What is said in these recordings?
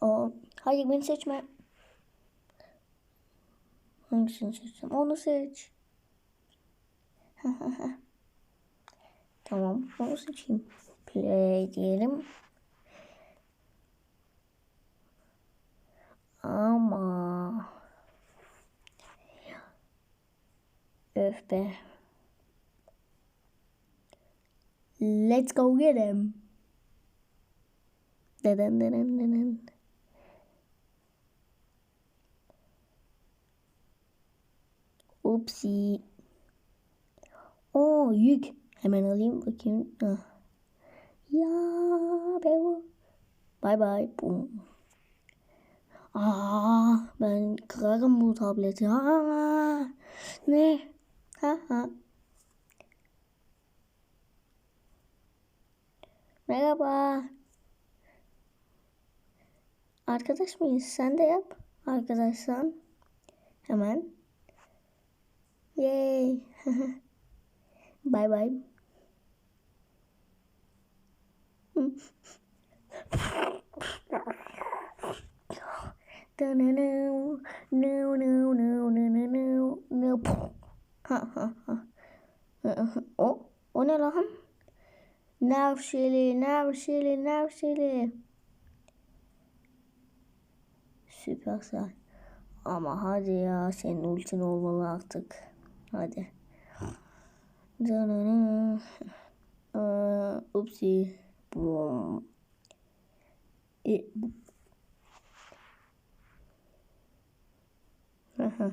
Aa, hayır beni seçme. Hangisini seçsem? Onu seç. tamam onu seçeyim. Play diyelim. Ama öf be. Let's go get him. Deden deden deden. Upsi. Oo yük. Hemen alayım bakayım. Ah. Ya be o. Bye bye. Boom. Aa, ben kırarım bu tableti. Aa, ne? Ha ha. Merhaba. Arkadaş mıyız? Sen de yap. Arkadaşsan. Hemen. Yay. bye bye. No, no, no, no, no, no, no. Ha ha ha. O, o ne lan? Nevşeli, Nevşeli, Nevşeli. Süpersel. Ama hadi ya senin ultin olmalı artık. Hadi. Canını. Aa, Upsi. Boom. E, Aha.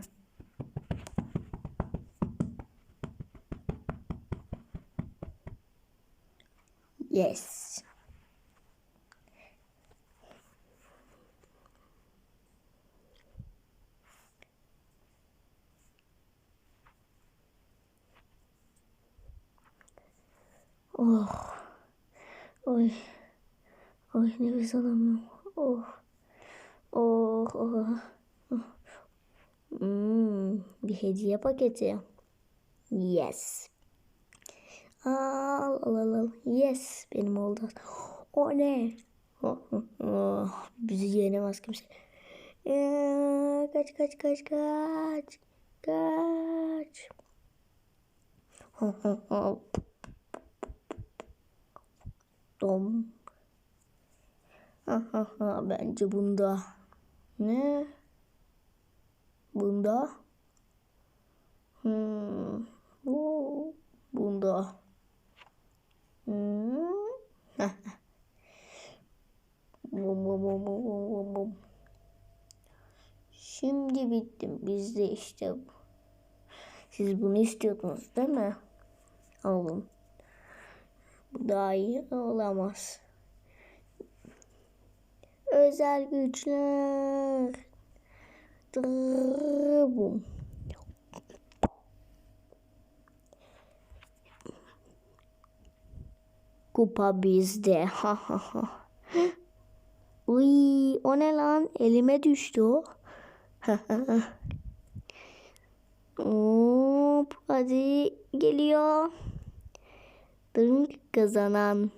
Yes. Oh. Oy. Oy nefes alamıyorum. Oh. Oh. oh. Hmm, bir hediye paketi. Yes. Al al al al. Yes benim oldu. O ne? Oh, oh, oh. Bizi yenemez kimse. Ee, kaç kaç kaç kaç. Kaç. Dom. Bence bunda. Ne? Bunda. Hmm. Bu. Bunda. Hmm. bum bum bum bum bum bum. Şimdi bittim. Biz de işte. Siz bunu istiyordunuz değil mi? Alın. Daha iyi olamaz. Özel güçler. Dırr, Bum. Kupa bizde. Uy, o ne? Elime düştü o. Hop, geliyor. kazanan.